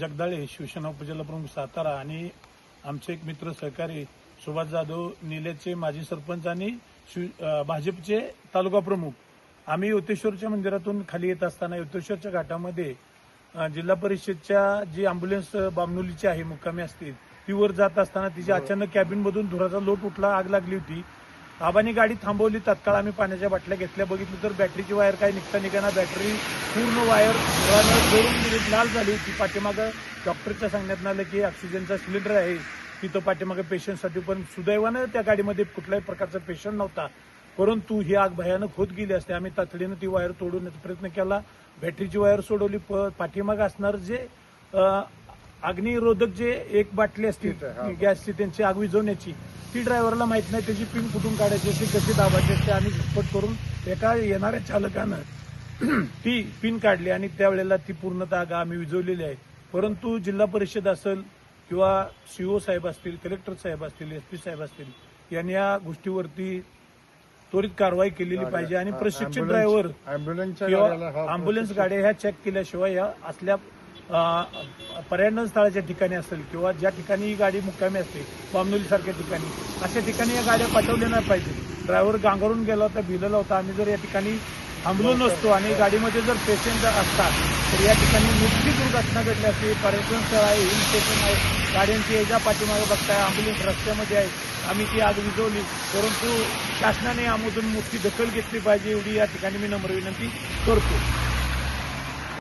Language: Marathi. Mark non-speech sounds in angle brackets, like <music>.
जगदाळे शिवसेना उपजिल्हा प्रमुख सातारा आणि आमचे एक मित्र सहकारी सुभाष जाधव निलेचे माजी सरपंच आणि भाजपचे तालुका प्रमुख. आम्ही योतेश्वरच्या मंदिरातून खाली येत असताना योतेश्वरच्या घाटामध्ये जिल्हा परिषदच्या जी अँब्युलन्स बामनोलीची आहे मुक्कामी असतील ती वर जात असताना तिच्या अचानक कॅबिनमधून धुराचा लोट उठला आग लागली होती. आबांनी गाडी थांबवली तत्काळ आम्ही पाण्याच्या बाटल्या घेतल्या. बघितलं तर बॅटरीची वायर काही निघता निघाना. बॅटरी पूर्ण वायर जोडून लाल झाली की पाठीमागं डॉक्टरच्या सांगण्यात आलं की ऑक्सिजनचा सिलेंडर आहे. तिथं पाठीमागं पेशंटसाठी पण सुदैवानं त्या गाडीमध्ये कुठल्याही प्रकारचा पेशंट नव्हता. परंतु ही आग भयानक होत गेली असते. आम्ही तातडीनं ती वायर तोडवण्याचा प्रयत्न केला. बॅटरीची वायर सोडवली. प- पाठीमागं असणार जे अग्निरोधक जे एक बाटली असते गॅसची त्यांची आग विझवण्याची ती ड्रायव्हरला माहीत नाही त्याची पिन कुठून काढायची असते कशी दाबायची असते आणि झटपट करून एका येणाऱ्या चालकानं <clears throat> ती पिन काढली आणि त्यावेळेला ती पूर्णतः आग आम्ही विझवलेली आहे. परंतु जिल्हा परिषद असेल किंवा सीओ साहेब असतील कलेक्टर साहेब असतील एसपी साहेब असतील यांनी या गोष्टीवरती त्वरित कारवाई केलेली पाहिजे. आणि प्रशिक्षित ड्रायव्हर किंवा अँब्युलन्स गाड्या ह्या चेक केल्याशिवाय या असल्या पर्यटन स्थळाच्या ठिकाणी असेल किंवा ज्या ठिकाणी ही गाडी मुक्कामी असते बामनोली सारख्या ठिकाणी अशा ठिकाणी या गाड्या पाठवल्या नाही पाहिजे. ड्रायव्हर गांगरून गेला होता भिलेला होता आम्ही जर या ठिकाणी थांबलो नसतो आणि गाडीमध्ये जर पेशंट असतात तर या ठिकाणी मोठी दुर्घटना घडली असते. पर्यटन स्थळ आहे हिल स्टेशन आहे. गाड्यांची याच्या पाठीमागे बघताय अँब्युलन्स रस्त्यामध्ये आहे. आम्ही ती आग विझवली परंतु शासनाने यामधून मोठी दखल घेतली पाहिजे एवढी या ठिकाणी मी नम्र विनंती करतो.